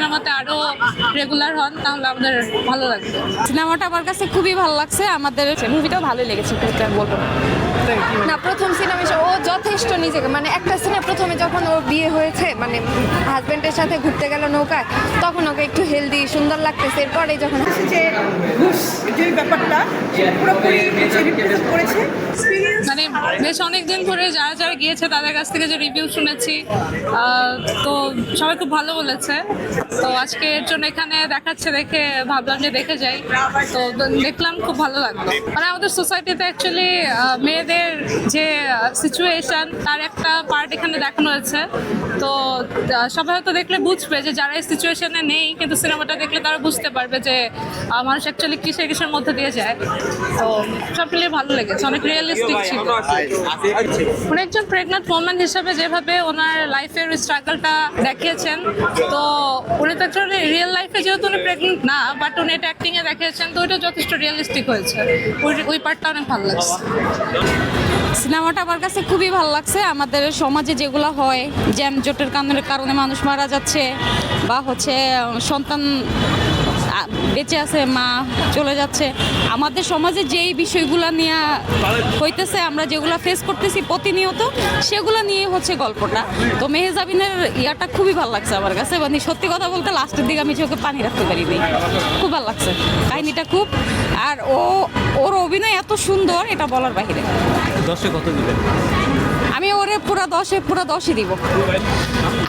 সিনেমাতে আরও রেগুলার হন তাহলে আমাদের ভালো লাগবে। সিনেমাটা আমার কাছে খুবই ভালো লাগছে আমাদের মুভিটাও ভালোই লেগেছে বলব না। প্রথম সিনেমা ও যথেষ্ট নিজেকে মানে একটা সিনেমা প্রথমে যখন ওর বিয়ে হয়েছে মানে হাজবেন্ডের সাথে ঘুরতে গেল নৌকায় তখন ওকে একটু হেলদি সুন্দর লাগতেছে। এরপরে যখন যে ঘুষ যে ব্যাপারটা পুরোপুরি করেছে বেশ অনেক দিন ধরে যারা যারা গিয়েছে তাদের কাছ থেকে যে রিভিউ শুনেছি তো সবাই খুব ভালো বলেছে। তো আজকে এর জন্য এখানে দেখাচ্ছে দেখে ভাবলাম যে দেখে যাই। তো দেখলাম খুব ভালো লাগল। মানে আমাদের সোসাইটিতে অ্যাকচুয়ালি মেয়েদের যে সিচুয়েশন তার একটা পার্ট এখানে দেখানো হয়েছে। তো সবাই হয়তো দেখলে বুঝবে যে যারা এই সিচুয়েশনে নেই, কিন্তু সিনেমাটা দেখলে তারা বুঝতে পারবে যে মানুষ অ্যাকচুয়ালি কিসের কিসের মধ্যে দিয়ে যায়। তো সব মিলিয়ে ভালো লেগেছে, অনেক রিয়েলিস্টিক ছিল। উনি একজন প্রেগনেন্ট ওম্যান হিসেবে যেভাবে ওনার লাইফের স্ট্রাগলটা দেখিয়েছেন তো উনি তো একজন রিয়েল লাইফে যেহেতু উনি প্রেগনেন্ট না বাট উনি এটা অ্যাক্টিংয়ে দেখিয়েছেন তো ওইটা যথেষ্ট রিয়েলিস্টিক হয়েছে। ওই- ওই পার্টটা অনেক ভালো লাগছে। সিনেমাটা আমার কাছে খুবই ভালো লাগছে। আমাদের সমাজে যেগুলো হয় জ্যাম জোটের কারণে কারণে মানুষ মারা যাচ্ছে বা হচ্ছে সন্তান বেঁচে আছে, মা চলে যাচ্ছে। আমাদের সমাজে যেই বিষয়গুলো নিয়ে হইতেছে, আমরা যেগুলো ফেস করতেছি প্রতিনিয়ত, সেগুলো নিয়ে হচ্ছে গল্পটা। তো মেহেজাবিনের ইয়াটা খুবই ভালো লাগছে আমার কাছে। মানে সত্যি কথা বলতে লাস্টের দিকে আমি চোখে পানি রাখতে পারিনি। খুব ভালো লাগছে, কাহিনিটা খুব। আর ও, ওর অভিনয় এত সুন্দর, এটা বলার বাহিরে কত দিবেন? ওরে পুরো দশে, পুরো দশই দিব।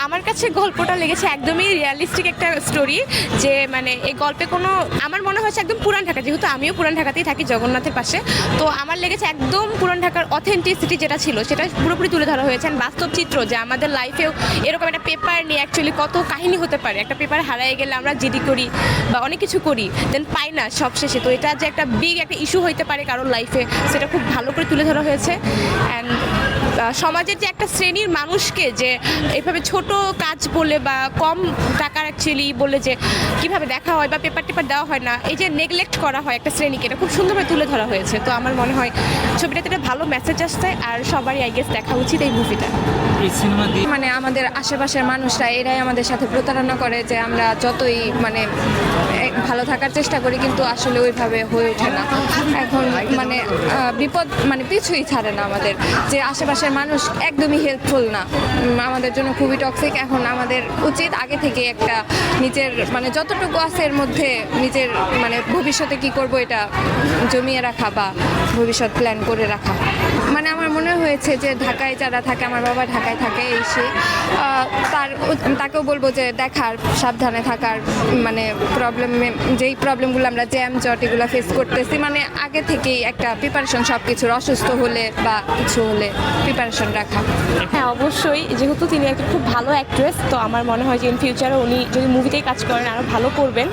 আমার কাছে গল্পটা লেগেছে একদমই রিয়ালিস্টিক একটা স্টোরি যে মানে এই গল্পে কোনো, আমার মনে হয়েছে একদম পুরান ঢাকা, যেহেতু আমিও পুরান ঢাকাতেই থাকি জগন্নাথের পাশে, তো আমার লেগেছে একদম পুরান ঢাকার অথেন্টিসিটি যেটা ছিল, সেটা পুরোপুরি তুলে ধরা হয়েছে। বাস্তব চিত্র যে আমাদের লাইফেও এরকম একটা পেপার নিয়ে অ্যাকচুয়ালি কত কাহিনী হতে পারে। একটা পেপার হারায় গেলে আমরা জিডি করি বা অনেক কিছু করি দেন পাই না সব শেষে তো এটা যে একটা বিগ একটা ইস্যু হইতে পারে কারোর লাইফে সেটা খুব ভালো করে তুলে ধরা হয়েছে। অ্যান্ড সমাজের যে একটা শ্রেণির মানুষকে যে এভাবে ছোট কাজ বলে বা কম টাকার অ্যাকচুয়ালি বলে যে কীভাবে দেখা হয় বা পেপার টেপার দেওয়া হয় না এই যে নেগলেক্ট করা হয় একটা শ্রেণীকে এটা খুব সুন্দরভাবে তুলে ধরা হয়েছে। তো আমার মনে হয় ছবিটাতে একটা ভালো মেসেজ আসছে আর সবারই আই গেস দেখা উচিত এই মুভিটা এই মানে আমাদের আশেপাশের মানুষরা এরাই আমাদের সাথে প্রতারণা করে যে আমরা যতই মানে ভালো থাকার চেষ্টা করি কিন্তু আসলে ওইভাবে হয়ে ওঠে না। এখন মানে বিপদ মানে পিছুই ছাড়ে না আমাদের। যে আশেপাশের মানুষ একদমই হেল্পফুল না। আমাদের জন্য খুবই টক্সিক এখন আমাদের উচিত আগে থেকে একটা নিজের মানে যতটুকু আছে এর মধ্যে নিজের মানে ভবিষ্যতে কি করব এটা জমিয়ে রাখা বা ভবিষ্যৎ প্ল্যান করে রাখা। মানে আমার মনে হয়েছে যে ঢাকায় যারা থাকে, আমার বাবা ঢাকায় থাকে, এই সে তার তাকেও বলব যে দেখার, সাবধানে থাকার মানে প্রবলেম যেই প্রবলেমগুলো আমরা জ্যাম জট এগুলো ফেস করতেছি মানে আগে থেকেই একটা প্রিপারেশন সব কিছুর অসুস্থ হলে বা কিছু হলে প্রিপারেশন রাখা। হ্যাঁ অবশ্যই। যেহেতু তিনি একটা খুব ভালো অ্যাক্ট্রেস তো আমার মনে হয় যে ইন ফিউচারে উনি যদি মুভিতেই কাজ করেন আরও ভালো করবেন।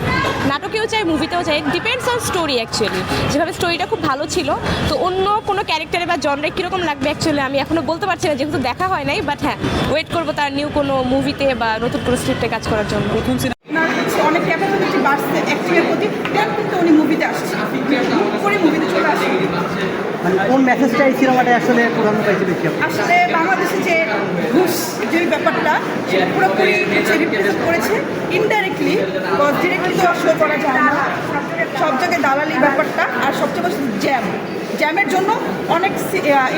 নাটকেও চাই মুভিতেও চাই ডিপেন্ডস অন স্টোরি অ্যাকচুয়ালি যেভাবে স্টোরিটা খুব ভালো ছিল তো অন্য কোনো ক্যারেক্টারে বা জনরে কীরকম লাগবে অ্যাকচুয়ালি আমি এখনও বলতে পারছি না যেহেতু দেখা হয় নাই বাট হ্যাঁ ওয়েট করব তার নিউ কোনো মুভিতে বা নতুন কোনো স্ক্রিপ্টে কাজ করার জন্য। প্রথম অনেক ক্যাপাসিটি বাড়ছে অ্যাক্টিংয়ের প্রতি উনি মুভিতে আসছে করে মুভিতে চলে আসে মানে কোন মেসেজটা এই সিনেমাটা আসলে প্রধান্য পাইছে বেশি আসলে বাংলাদেশে যে ঘুষ যে ব্যাপারটা সেটা পুরোপুরি রিপ্রেজেন্ট করেছে ইনডাইরেক্টলি ডিরেক্টলি তো শো করা যায় না। সব জায়গায় দালালি ব্যাপারটা আর সবচেয়ে বেশি জ্যাম জ্যামের জন্য অনেক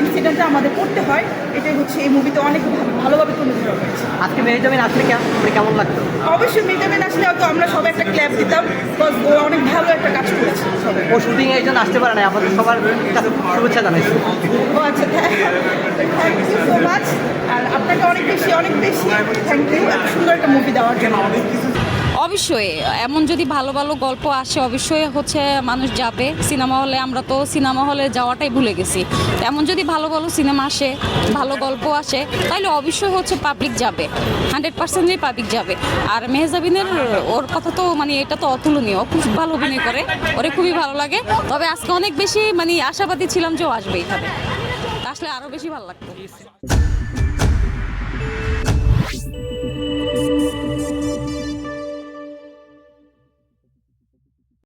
ইনসিডেন্টে আমাদের পড়তে হয়। এটাই হচ্ছে এই মুভিতে অনেক ভালোভাবে তুলে ধরা হয়েছে। আজকে মেহজামিন আসলে কেমন মানে কেমন লাগতো অবশ্যই মেজামেন আসলে হয়তো আমরা সবাই একটা ক্ল্যাপ দিতাম ও অনেক ভালো একটা কাজ ও শুটিং এর জন্য আসতে পারে না আপাতত সবার কাছে শুভেচ্ছা জানাইছি আচ্ছা আর আপনাকে অনেক বেশি অনেক বেশি থ্যাংক ইউ সুন্দর একটা মুভি দেওয়ার জন্য অবশ্যই, এমন যদি ভালো ভালো গল্প আসে, অবশ্যই হচ্ছে মানুষ যাবে। সিনেমা হলে আমরা তো সিনেমা হলে যাওয়াটাই ভুলে গেছি। এমন যদি ভালো ভালো সিনেমা আসে, ভালো গল্প আসে তাহলে অবশ্যই হচ্ছে পাবলিক যাবে। হান্ড্রেড পার্সেন্টই পাবলিক যাবে। আর মেহজাবিনের ওর কথা তো মানে এটা তো অতুলনীয়। খুব ভালো অভিনয় করে, ওরে খুবই ভালো লাগে। তবে আজকে অনেক বেশি মানে আশাবাদী ছিলাম যে ও আসবে এইভাবে আসলে আরও বেশি ভালো লাগতো।